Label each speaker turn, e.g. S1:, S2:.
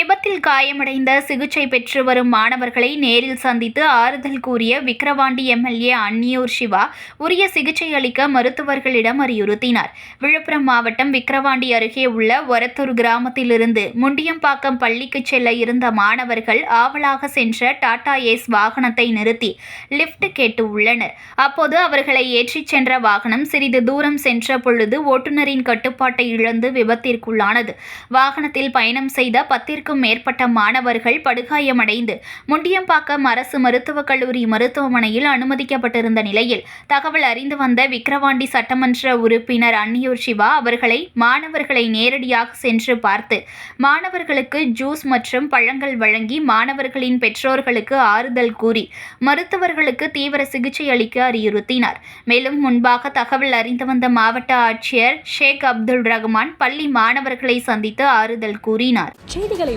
S1: விபத்தில் காயமடைந்த சிகிச்சை பெற்று வரும் மாணவர்களை நேரில் சந்தித்து ஆறுதல் கூறிய விக்கிரவாண்டி எம்எல்ஏ அன்னியூர் சிவா உரிய சிகிச்சை அளிக்க மருத்துவர்களிடம் அறிவுறுத்தினார். விழுப்புரம் மாவட்டம் விக்கிரவாண்டி அருகே உள்ள ஒரத்தூர் கிராமத்திலிருந்து முண்டியம்பாக்கம் பள்ளிக்கு செல்ல இருந்த மாணவர்கள் ஆவலாக சென்ற டாடா ஏஸ் வாகனத்தை நிறுத்தி லிஃப்ட் கேட்டு உள்ளனர். அப்போது அவர்களை ஏற்றிச் சென்ற வாகனம் சிறிது தூரம் சென்ற பொழுது ஓட்டுநரின் கட்டுப்பாட்டை இழந்து விபத்திற்குள்ளானது. வாகனத்தில் பயணம் செய்த நூற்றுக்கும் மேற்பட்ட மாணவர்கள் படுகாயமடைந்து முண்டியம்பாக்கம் அரசு மருத்துவக் கல்லூரி மருத்துவமனையில் அனுமதிக்கப்பட்டிருந்த நிலையில் தகவல் அறிந்து வந்த விக்கிரவாண்டி சட்டமன்ற உறுப்பினர் அன்னியூர் சிவா அவர்களை மாணவர்களை நேரடியாக சென்று பார்த்து மாணவர்களுக்கு ஜூஸ் மற்றும் பழங்கள் வழங்கி மாணவர்களின் பெற்றோர்களுக்கு ஆறுதல் கூறி மருத்துவர்களுக்கு தீவிர சிகிச்சை அளிக்க அறிவுறுத்தினார். மேலும் முன்பாக தகவல் அறிந்து வந்த மாவட்ட ஆட்சியர் ஷேக் அப்துல் ரஹ்மான் பள்ளி மாணவர்களை சந்தித்து ஆறுதல் கூறினார்.
S2: செய்திகளை